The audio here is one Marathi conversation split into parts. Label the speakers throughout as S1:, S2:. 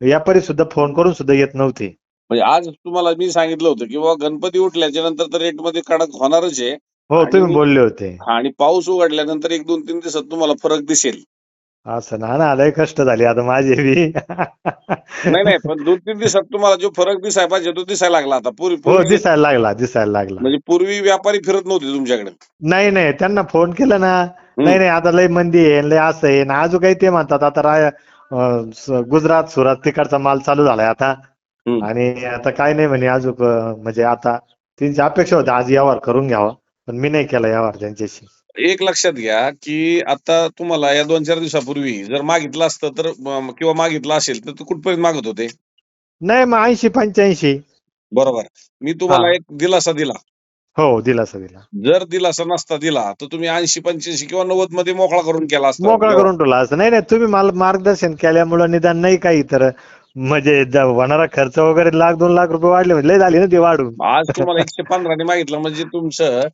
S1: व्यापारी सुद्धा फोन करून सुद्धा येत नव्हते.
S2: म्हणजे आज तुम्हाला मी सांगितलं होतं की बाबा गणपती उठल्याच्या नंतर तर रेटमध्ये कडक होणारच आहे.
S1: हो तुम्ही बोलले होते.
S2: आणि पाऊस उघडल्यानंतर एक दोन तीन दिवसात तुम्हाला फरक दिसेल.
S1: असं ना ना लय कष्ट झाले आता माझे बी.
S2: नाही नाही पण दोन तीन दिवसात तुम्हाला जो फरक दिसायला पाहिजे तो दिसायला लागला आता. पूर्वी
S1: हो
S2: पूर्वी-
S1: दिसायला लागला दिसायला लागला.
S2: म्हणजे पूर्वी व्यापारी फिरत नव्हते तुमच्याकडे.
S1: नाही नाही त्यांना फोन केला ना. नाही नाही आता लय मंदी आहे लय असं आहे. ना अजून काही ते म्हणतात आता राय अं, गुजरात सुरत तिकडचा माल चालू झालाय आता.
S2: हम्म.
S1: आणि आता काय नाही म्हणे अजून म्हणजे आता त्यांची अपेक्षा होती आज व्यवहार करून घ्यावा पण मी नाही केला व्यवहार त्यांच्याशी.
S2: एक लक्षात घ्या की आता तुम्हाला या दोन चार दिवसापूर्वी जर मागितलं असतं तर किंवा मागितलं असेल तर ते कुठपर्यंत मागत होते?
S1: नाही मग ऐंशी पंच्याऐंशी.
S2: बरोबर. मी तुम्हाला
S1: हा.
S2: एक दिलासा दिला.
S1: हो दिलासा दिला
S2: जर दिलासा नसता दिला तर तुम्ही ऐंशी पंच्याऐंशी किंवा नव्वदमध्ये मोकळा करून केला असता.
S1: मोकळा करून ठेवला असं नाही नाही तुम्ही मला मार्गदर्शन केल्यामुळं निदान नाही काही तर म्हणजे ज- होणारा खर्च वगैरे लाख दोन लाख रुपये वाढले म्हणजे लय झाली ना ते वाढून?
S2: आज तुम्हाला एकशे पंधराने मागितलं म्हणजे तुमचं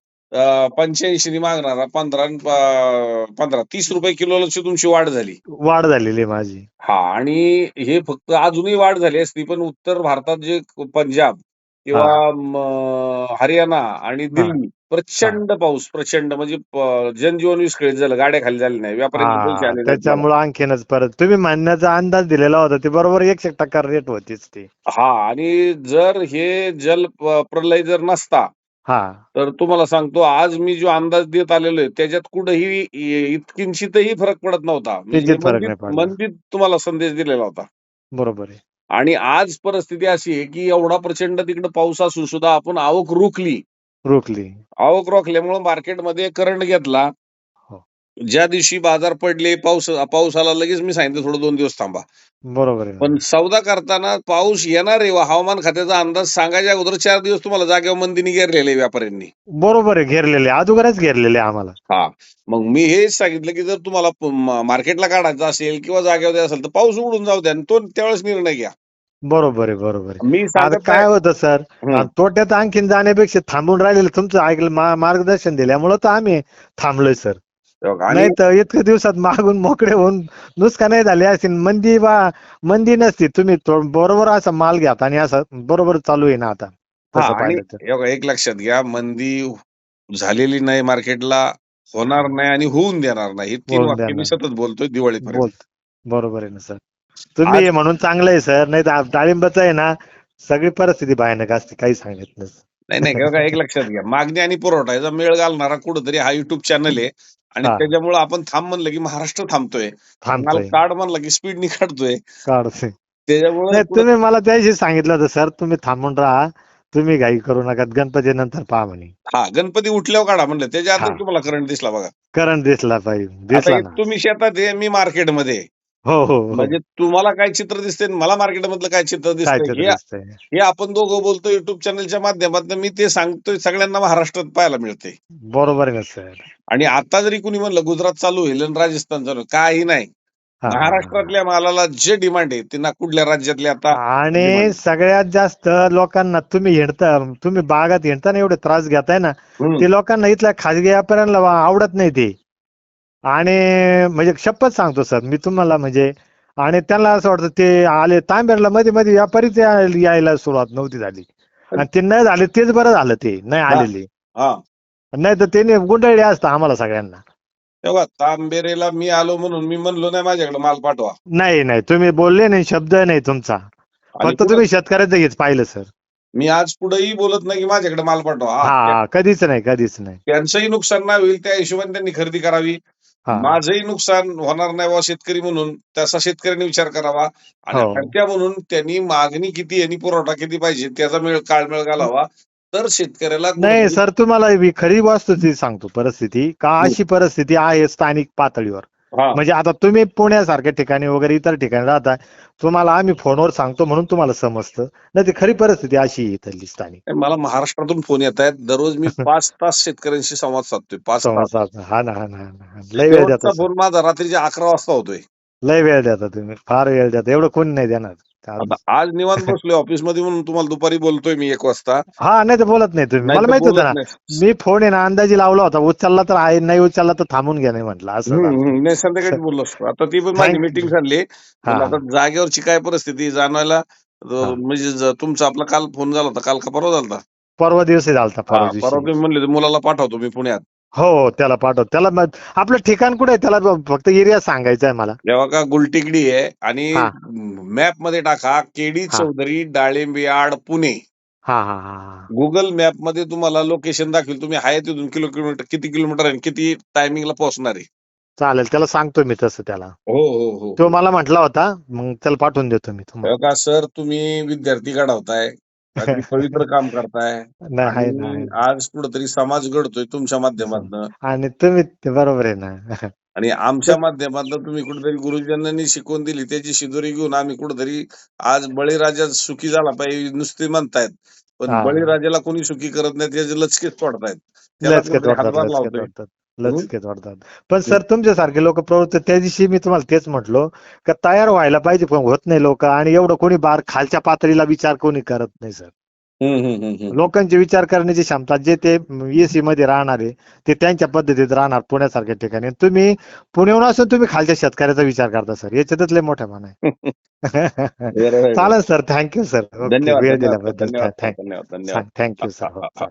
S2: पंच्याऐंशी ने मागणारा पंधरा पंधरा तीस रुपये किलोची तुमची वाढ झाली.
S1: वाढ झालेली आहे माझी.
S2: हा आणि हे फक्त अजूनही वाढ झाली असती पण उत्तर भारतात जे पंजाब किंवा हरियाणा आणि दिल्ली प्रचंड पाऊस प्रचंड म्हणजे प- जनजीवन विस्कळीत झालं गाड्या खाली झाली नाही व्यापाऱ्यांचे पैसे
S1: हा
S2: आले नाहीत.
S1: त्याच्यामुळं आणखीनच परत तुम्ही म्हणण्याचा अंदाज दिलेला होता ते बरोबर एकशे टक्का रेट होतीच ती.
S2: हा आणि जर हे जल प- प्रलय जर नसता
S1: हा.
S2: तर तुम्हाला सांगतो आज मी जो अंदाज देत आलेलो आहे त्याच्यात कुठेही इतकिंचितही फरक पडत नव्हता. म्हणजे
S1: फरक नाही
S2: मंदीत-
S1: पडला.
S2: मंदीत तुम्हाला संदेश दिलेला होता.
S1: बरोबर आहे.
S2: आणि आज परिस्थिती अशी आहे की एवढा प्रचंड तिकडे पाऊस असून सुद्धा आपण आवक रोखली.
S1: रोखली.
S2: आवक रोखल्यामुळे मार्केटमध्ये करंट घेतला.
S1: हो.
S2: ज्या दिवशी बाजार पडले पाऊस पाऊस आला लगेच मी सांगितलं थोडं दोन दिवस थांबा.
S1: बरोबर.
S2: पण सौदा करताना पाऊस येणार आहे हवामान खात्याचा अंदाज सांगायच्या अगोदर चार दिवस तुम्हाला जागेवर मंदीने घेरलेले व्यापाऱ्यांनी.
S1: बरोबर आहे घेरलेले अगोदरच घेरलेले आम्हाला.
S2: हा. मग मी हेच सांगितलं की जर तुम्हाला मार्केटला काढायचं असेल किंवा जागेवर असेल तर पाऊस उडून जाऊ द्या आणि तो त्यावेळेस निर्णय घ्या.
S1: बरोबर आहे बरोबर आहे.
S2: मी
S1: आता
S2: सांगत
S1: काय
S2: नाही-
S1: होतं सर. तोट्यात आणखीन जाण्यापेक्षा थांबून राहिलेलं तुमचं ऐकलं मा- मार्गदर्शन दिल्यामुळं तर आम्ही थांबलोय सर.
S2: आणि
S1: नाही तर इतक्या दिवसात मागून मोकळे होऊन नुसका नाही झाले असेल मंदी बा मंदी नसती. तुम्ही तो- बरोबर असा माल घ्या आणि असं बरोबर चालू आहे ना आता.
S2: हा,
S1: तसं
S2: आणि
S1: पाहिलं तर.
S2: हे बघा, एक लक्षात घ्या. मंदी झालेली नाही मार्केटला होणार नाही आणि होऊन देणार नाही. हे तीन
S1: होऊन
S2: वाक्य मी
S1: देणार.
S2: सतत बोलतोय दिवाळीपर्यंत.
S1: बोल बरोबर आहे ना सर. तुम्ही हे म्हणून चांगलं आहे सर. नाही तर डाळिंबाचं आहे ना सगळी परिस्थिती भयानक असते काही सांगत नाही.
S2: नाही नाही बघा, एक लक्षात घ्या. मागणी आणि पुरवठा याचा मेळ घालणारा कुठंतरी हा युट्यूब चॅनल आहे. आणि. त्याच्यामुळे आपण थांब म्हणलं की महाराष्ट्र थांबतोय. काढ म्हणलं की स्पीडनी काढतोय.
S1: काढतोय.
S2: त्याच्यामुळे
S1: तुम्ही मला त्याशी सांगितलं होतं सर. तुम्ही थांबून राहा. तुम्ही घाई करू नका. गणपती नंतर पहा म्हणे.
S2: हा गणपती उठल्यावर काढा म्हणलं. त्याच्या आधी. तुम्हाला करंट दिसला बघा.
S1: करंट दिसला पाहिजे.
S2: तुम्ही शेतात आहे मी मार्केटमध्ये.
S1: हो हो हो.
S2: म्हणजे तुम्हाला काय चित्र दिसते मला मार्केटमधलं काय चित्र
S1: काय
S2: दिसतंय हे
S1: दिसतंय
S2: हे आपण दोघं बोलतो युट्यूब चॅनलच्या माध्यमातून मी ते सांगतोय सगळ्यांना महाराष्ट्रात पाहायला मिळते
S1: बरोबर आहे ना सर
S2: आणि आता जरी कुणी म्हणलं गुजरात चालू होईल आणि राजस्थान चालू होईल, काही नाही
S1: हा.
S2: महाराष्ट्रातल्या मालाला जे डिमांड आहे ते ना कुठल्या राज्यातले आता
S1: आणि. सगळ्यात जास्त लोकांना तुम्ही हिंडता तुम्ही बागात हिंडताना एवढे त्रास घेताय ना
S2: हम्म.
S1: ते लोकांना इथल्या खाजगी व्यापाऱ्यांना आवडत नाही ते आणि म्हणजे शपथ सांगतो सर मी तुम्हाला म्हणजे आणि त्यांना असं वाटतं ते आले तांबेरला मध्ये मध्ये व्यापारीच यायला सुरुवात नव्हती झाली. आणि ते नाही झाले तेच बरं झालं ते नाही आलेले.
S2: हा.
S1: नाही तर त्याने गुंडळले असतं आम्हाला सगळ्यांना.
S2: तेव्हा तांबेरेला मी आलो म्हणून मी म्हणलो नाही माझ्याकडे माल पाठवा.
S1: नाही नाही तुम्ही बोलले नाही शब्द नाही तुमचा. फक्त तुम्ही शेतकऱ्याचं हेच पाहिलं सर.
S2: मी आज पुढेही बोलत नाही की माझ्याकडे माल पाठवा. हा
S1: कधीच नाही कधीच नाही.
S2: त्यांचंही नुकसान नाही होईल त्या हिशोबाने त्यांनी खरेदी करावी.
S1: हा.
S2: माझंही नुकसान होणार नाही बा शेतकरी म्हणून. तसा शेतकऱ्यांनी विचार करावा. आणि
S1: हो.
S2: हलक्या म्हणून त्यांनी मागणी किती आणि पुरवठा किती पाहिजे त्याचा मेळ काळमेळ घालावा. तर शेतकऱ्याला
S1: नाही
S2: कुठेतरी-
S1: सर तुम्हाला मी खरी वस्तुस्थिती सांगतो परिस्थिती. का अशी परिस्थिती आहे स्थानिक पातळीवर?
S2: हा.
S1: म्हणजे आता तुम्ही पुण्यासारख्या ठिकाणी वगैरे इतर ठिकाणी राहता तुम्हाला आम्ही फोनवर सांगतो म्हणून तुम्हाला समजतं. नाही ती खरी परिस्थिती अशी इथली स्थानिक.
S2: मला महाराष्ट्रातून फोन येत आहेत. दररोज मी पाच तास शेतकऱ्यांशी संवाद साधतोय. पाच तास.
S1: समजतात हा ना हा ना लय वेळ देता.
S2: शेवटचा
S1: सर.
S2: फोन माझा रात्रीच्या अकरा वाजता होतोय.
S1: लय वेळ देता तुम्ही. फार वेळ देता. एवढं कोणी नाही देणार. आज-
S2: निवांत बसलोय ऑफिसमध्ये म्हणून तुम्हाला दुपारी बोलतोय मी एक वाजता
S1: हा नाही तर बोलत नाही तुम्ही मला माहीत होतं ना. मी फोन आहे ना अंदाजी लावला होता उचलला तर आहे नाही उचलला तर थांबून घ्या नाही म्हटलं असं झालं.
S2: नाही संध्याकाळी बोललो असतो आता ती पण माझी. मिटिंग झाली. आता जागेवरची काय परिस्थिती जाणवायला. म्हणजे तुमचा आपला काल फोन झाला होता काल का परवा झाला होता?
S1: परवा दिवशी झालता
S2: हा,
S1: परवा दिवशी
S2: म्हणले होते, मुलाला पाठवतो मी पुण्यात
S1: हो हो त्याला पाठव. त्याला आपलं ठिकाण कुठे आहे? त्याला ब- फक्त एरिया सांगायचा आहे मला.
S2: जेव्हा का गुलटेकडी आहे आणि
S1: हा.
S2: मॅपमध्ये टाका केडी
S1: हा.
S2: चौधरी डाळिंबियाड पुणे.
S1: हा हा हा हा.
S2: गुगल मॅपमध्ये तुम्हाला लोकेशन दाखवेल. तुम्ही आहे तिथून किलो किलोमीटर किती किलोमीटर आहे आणि किती टायमिंगला पोहोचणार आहे.
S1: चालेल त्याला सांगतो मी तसं त्याला.
S2: हो हो हो.
S1: तो मला म्हटला होता मग त्याला पाठवून देतो मी तुम्हाला.
S2: तेव्हा का सर तुम्ही विद्यार्थी घडवताय अगदी पवित्र काम करताय.
S1: नाही.
S2: आज कुठंतरी समाज घडतोय तुमच्या माध्यमातून.
S1: आणि तुम्ही ते बरोबर आहे ना.
S2: आणि आमच्या माध्यमातून तुम्ही कुठेतरी गुरुजनांनी शिकवून दिली त्याची शिदोरी घेऊन आम्ही कुठेतरी आज बळीराजा सुखी झाला पाहिजे नुसते म्हणतायत. पण. बळीराजाला कोणी सुखी करत नाही त्याचे लचकेच तोडतायत. त्याला हातभार लावतोय.
S1: लचकेत वाढतात. पण सर तुमच्यासारखे लोक प्रवृत्त त्या दिवशी मी तुम्हाला तेच म्हटलो का तयार व्हायला पाहिजे पण होत नाही लोक आणि एवढं कोणी बार खालच्या पातळीला विचार कोणी करत नाही सर. लोकांची विचार करण्याची क्षमता जे ते एसी मध्ये राहणार ते त्यांच्या पद्धतीत राहणार पुण्यासारख्या ठिकाणी. तुम्ही पुण्याहून असून तुम्ही खालच्या शेतकऱ्याचा विचार करता सर. याच्यातच लय मोठ्या मान आहे. चालेल सर. Thank you sir. वेळ दिल्याबद्दल. Thank you sir.
S2: हा.